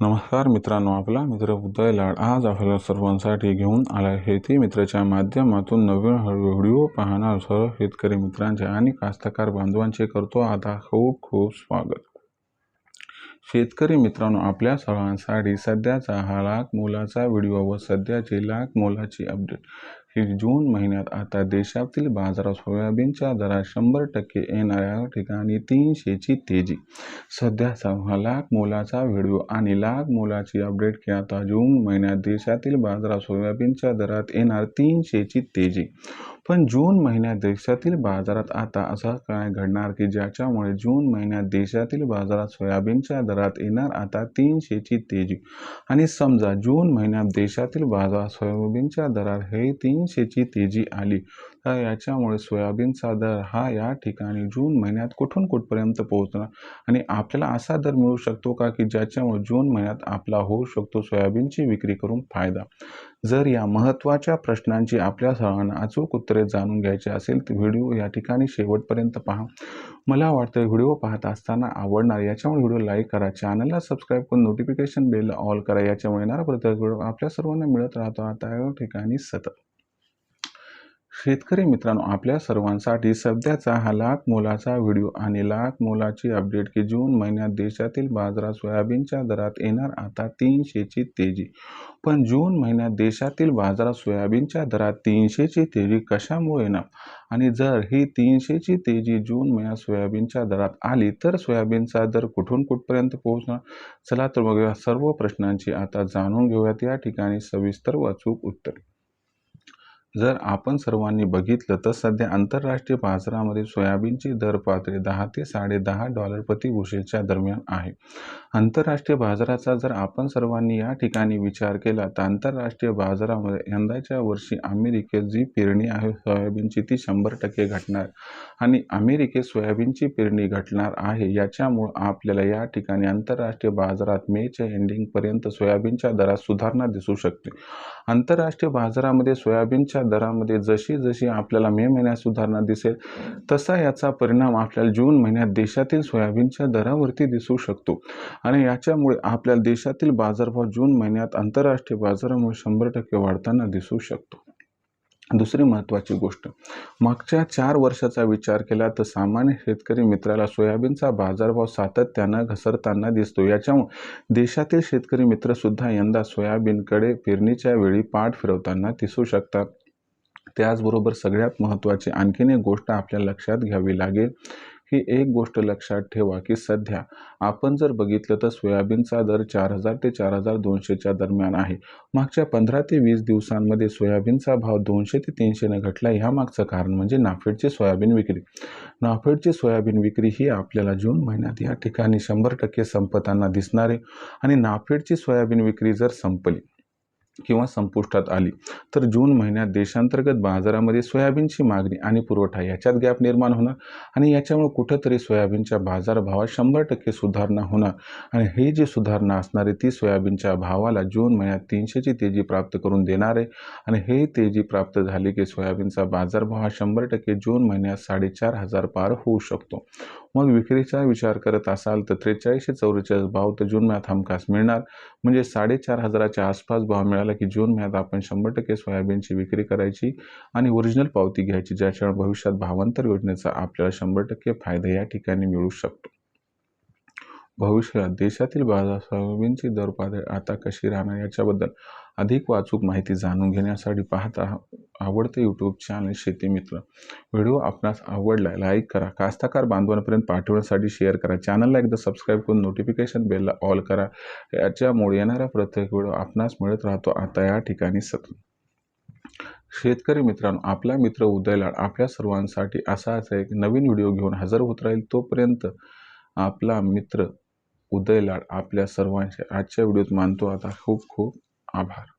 नमस्कार मित्रांनो आपला मित्र उदय लाड आज आपल्या सर्वांसाठी घेऊन आला शेती मित्राच्या माध्यमातून नवीन व्हिडिओ पाहणार सर्व शेतकरी मित्रांचे आणि कास्तकार बांधवांचे करतो आता खूप खूप स्वागत. शेतकरी मित्रांनो आपल्या सर्वांसाठी सध्याचा हा लाख मोलाचा व्हिडिओ व सध्याची लाख मोलाची अपडेट ही जून महिन्यात आता देशातील बाजारात सोयाबीनच्या दरात शंभर टक्के येणाऱ्या ठिकाणी तीनशेची तेजी. सध्या हा लाख मोलाचा व्हिडिओ आणि लाख मोलाची अपडेट की आता जून महिन्यात देशातील बाजारात सोयाबीनच्या दरात येणार तीनशेची तेजी. पण जून महिन्यात देशातील बाजारात आता असं काय घडणार की ज्याच्यामुळे जून महिन्यात देशातील बाजारात सोयाबीनच्या दरात येणार आता तीनशेची तेजी? आणि समजा जून महिन्यात देशातील बाजारात सोयाबीनच्या दरात हे तीन तीनशेची तेजी आली. तर याच्यामुळे सोयाबीनचा दर हा या ठिकाणी जून महिन्यात कुठून कुठपर्यंत पोहोचणार? आणि आपल्याला असा दर मिळू शकतो का की ज्याच्यामुळे जून महिन्यात आपला होऊ शकतो सोयाबीनची विक्री करून फायदा? जर या महत्त्वाच्या प्रश्नांची आपल्या सर्वांना अचूक उत्तरे जाणून घ्यायची असेल तर व्हिडिओ या ठिकाणी शेवटपर्यंत पहा. मला वाटतं व्हिडिओ पाहत असताना आवडणार याच्यामुळे व्हिडिओ लाईक करा चॅनलला सबस्क्राईब करून नोटिफिकेशन बेल ऑल करा याच्यामुळे येणारा प्रत्येक व्हिडिओ आपल्या सर्वांना मिळत राहतो. आता या ठिकाणी सतत शेतकरी मित्रांनो आपल्या सर्वांसाठी सध्याचा हा लाख मोलाचा व्हिडिओ आणि लाख मोलाची अपडेट की जून महिन्यात देशातील बाजारात सोयाबीनच्या दरात येणार आता तीनशेची तेजी. पण जून महिन्यात देशातील बाजारात सोयाबीनच्या दरात तीनशेची तेजी कशामुळे येणार? आणि जर ही तीनशेची तेजी जून महिन्यात सोयाबीनच्या दरात आली तर सोयाबीनचा दर कुठून कुठपर्यंत पोहोचणार? चला तर बघूया सर्व प्रश्नांची आता जाणून घेऊयात. या ठिकाणी सविस्तर वाचूक उत्तर. जर आपण सर्वांनी बघितलं तर सध्या आंतरराष्ट्रीय बाजारामध्ये सोयाबीनची दर पातळी दहा ते साडे दहा डॉलर प्रति बुशेलच्या दरम्यान आहे. आंतरराष्ट्रीय बाजाराचा जर आपण सर्वांनी या ठिकाणी विचार केला तर आंतरराष्ट्रीय बाजारामध्ये यंदाच्या वर्षी अमेरिकेत जी पेरणी आहे सोयाबीनची ती शंभर टक्के घटणार आणि अमेरिकेत सोयाबीनची पेरणी घटणार आहे. याच्यामुळं आपल्याला या ठिकाणी आंतरराष्ट्रीय बाजारात मेच्या एंडिंगपर्यंत सोयाबीनच्या दरात सुधारणा दिसू शकते. आंतरराष्ट्रीय बाजारामध्ये सोयाबीनच्या दरामध्ये जशी जशी आपल्याला मे महिन्यात सुधारणा दिसेल तसा याचा परिणाम आपल्याला जून महिन्यात देशातील सोयाबीनच्या दरावरती दिसू शकतो. आणि याच्यामुळे आपल्याला देशातील बाजारभाव जून महिन्यात आंतरराष्ट्रीय बाजारामुळे शंभर टक्के वाढताना दिसू शकतो. दुसरी महत्त्वाची गोष्ट मागच्या चार वर्षाचा विचार केला तर सामान्य शेतकरी मित्राला सोयाबीनचा बाजारभाव सातत्यानं घसरताना दिसतो. याच्यामुळे देशातील शेतकरी मित्रसुद्धा यंदा सोयाबीनकडे पेरणीच्या वेळी पाठ फिरवताना दिसू शकतात. त्याचबरोबर सगळ्यात महत्त्वाची आणखीन एक गोष्ट आपल्या लक्षात घ्यावी लागेल ही एक गोष्ट लक्षात ठेवा की सध्या आपण जर बघितलं तर सोयाबीनचा दर चार हजार ते चार हजार दोनशेच्या दरम्यान आहे. मागच्या पंधरा ते वीस दिवसांमध्ये सोयाबीनचा भाव दोनशे ते तीनशेनं घटला. ह्यामागचं कारण म्हणजे नाफेडची सोयाबीन विक्री. नाफेडची सोयाबीन विक्री ही आपल्याला जून महिन्यात या ठिकाणी शंभर टक्के संपताना दिसणार आहे आणि नाफेडची सोयाबीन विक्री जर संपली किंवा संपुष्टात आली. तर जून महिन्यात देशांतर्गत बाजारामध्ये सोयाबीनची मागणी आणि पुरवठा याच्यात गॅप निर्माण होणार आणि याच्यामुळे कुठंतरी सोयाबीनच्या बाजारभावात शंभर टक्के सुधारणा होणार आणि ही जी सुधारणा असणार आहे ती सोयाबीनच्या भावाला जून महिन्यात तीनशेची तेजी प्राप्त करून देणार आहे आणि हे तेजी प्राप्त झाली की सोयाबीनचा बाजारभाव हा शंभर टक्के जून महिन्यात साडेचार हजार पार होऊ शकतो. मग विक्रीचा विचार करत असाल तर त्रेचाळीसशे चौवेचाळीस भाव तर जून महिन्यात हमखास मिळणार. म्हणजे साडेचार हजाराच्या आसपास भाव मिळाला की जून महिन्यात आपण शंभर टक्के सोयाबीनची विक्री करायची आणि ओरिजिनल पावती घ्यायची ज्याच्यामुळे भविष्यात भावांतर योजनेचा आपल्याला शंभर टक्के फायदा या ठिकाणी मिळू शकतो. भविष्यात देशातील बाजार सोयाबीनची दर पातळी आता कशी राहणार याच्याबद्दल अधिक वाचूक माहिती जाणून घेण्यासाठी पाहता आवडते यूट्यूब चॅनल शेती मित्र. व्हिडिओ आपणास आवडला लाईक करा. कास्ताकार बांधवांपर्यंत पाठवण्यासाठी शेअर करा. चॅनलला एकदा सबस्क्राईब करून नोटिफिकेशन बेलला ऑल करा. याच्यामुळे येणारा प्रत्येक व्हिडिओ आपणास मिळत राहतो. आता या ठिकाणी सतत. शेतकरी मित्रांनो आपला मित्र उदयलाड आपल्या सर्वांसाठी असाच एक नवीन व्हिडिओ घेऊन हजर होत राहील. तोपर्यंत आपला मित्र उदयलाड आपल्या सर्वांचे आजच्या व्हिडिओत मानतो. आता खूप खूप आभार.